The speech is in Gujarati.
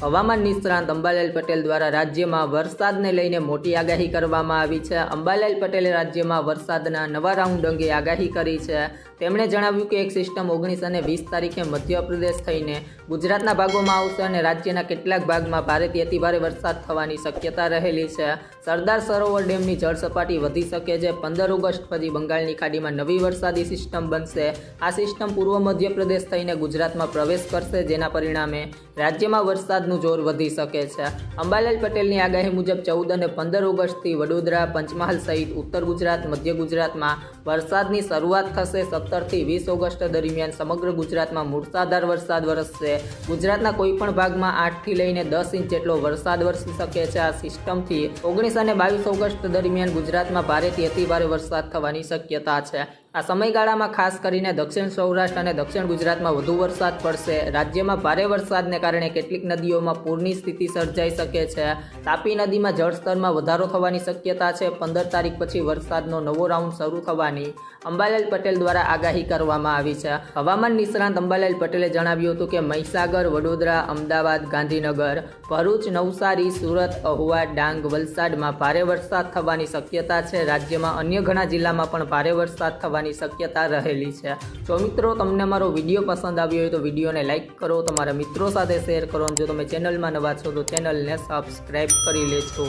હવામાન નિષ્ણાંત અંબાલાલ પટેલ દ્વારા રાજ્યમાં વરસાદને લઈને મોટી આગાહી કરવામાં આવી છે. અંબાલાલ પટેલે રાજ્યમાં વરસાદના નવા રાઉન્ડ અંગે આગાહી કરી છે. તેમણે જણાવ્યું કે એક સિસ્ટમ ઓગણીસ અને વીસ તારીખે મધ્યપ્રદેશ થઈને ગુજરાતના ભાગોમાં આવશે અને રાજ્યના કેટલાક ભાગમાં ભારેથી અતિભારે વરસાદ થવાની શક્યતા રહેલી છે. સરદાર સરોવર ડેમની જળ સપાટી વધી શકે છે. પંદર ઓગસ્ટ પછી બંગાળની ખાડીમાં નવી વરસાદી સિસ્ટમ બનશે. આ સિસ્ટમ પૂર્વ મધ્યપ્રદેશ થઈને ગુજરાતમાં પ્રવેશ કરશે, જેના પરિણામે રાજ્યમાં વરસાદનું જોર વધી શકે છે. અંબાલાલ પટેલની આગાહી મુજબ ચૌદ અને પંદર ઓગસ્ટથી વડોદરા, પંચમહાલ સહિત ઉત્તર ગુજરાત, મધ્ય ગુજરાતમાં વરસાદની શરૂઆત થશે સત્તરથી વીસ ઓગસ્ટ દરમિયાન. સમગ્ર ગુજરાતમાં મૂળસાધાર વરસાદ વરસશે. ગુજરાતના કોઈપણ ભાગમાં આઠથી લઈને દસ ઇંચ જેટલો વરસાદ વરસી શકે છે. આ સિસ્ટમથી ઓગણીસ અને બાવીસ ઓગસ્ટ દરમિયાન ગુજરાતમાં ભારેથી અતિભારે વરસાદ થવાની શક્યતા છે. આ સમયગાળામાં ખાસ કરીને દક્ષિણ સૌરાષ્ટ્ર અને દક્ષિણ ગુજરાતમાં વધુ વરસાદ પડશે. રાજ્યમાં ભારે વરસાદને કારણે કેટલીક નદીઓમાં પૂરની સ્થિતિ સર્જાઈ શકે છે. તાપી નદીમાં જળસ્તરમાં વધારો થવાની શક્યતા છે. પંદર તારીખ પછી વરસાદનો નવો રાઉન્ડ શરૂ થવાની અંબાલાલ પટેલ દ્વારા આગાહી કરવામાં આવી છે. હવામાન નિષ્ણાંત અંબાલાલ પટેલે જણાવ્યું હતું કે મહીસાગર, વડોદરા, અમદાવાદ, ગાંધીનગર, ભરૂચ, નવસારી, સુરત, અહુવા, ડાંગ, વલસાડમાં ભારે વરસાદ થવાની શક્યતા છે. રાજ્યમાં અન્ય ઘણા જિલ્લામાં પણ ભારે વરસાદ થવાની શક્યતા રહેલી છે. તો મિત્રો, તમને મારો વીડિયો પસંદ આવ્યો હોય તો વિડીયોને લાઇક કરો, તમારા મિત્રો સાથે શેર કરો જો તમે ચેનલમાં નવા છો તો ચેનલને સબસ્ક્રાઈબ કરી લેજો.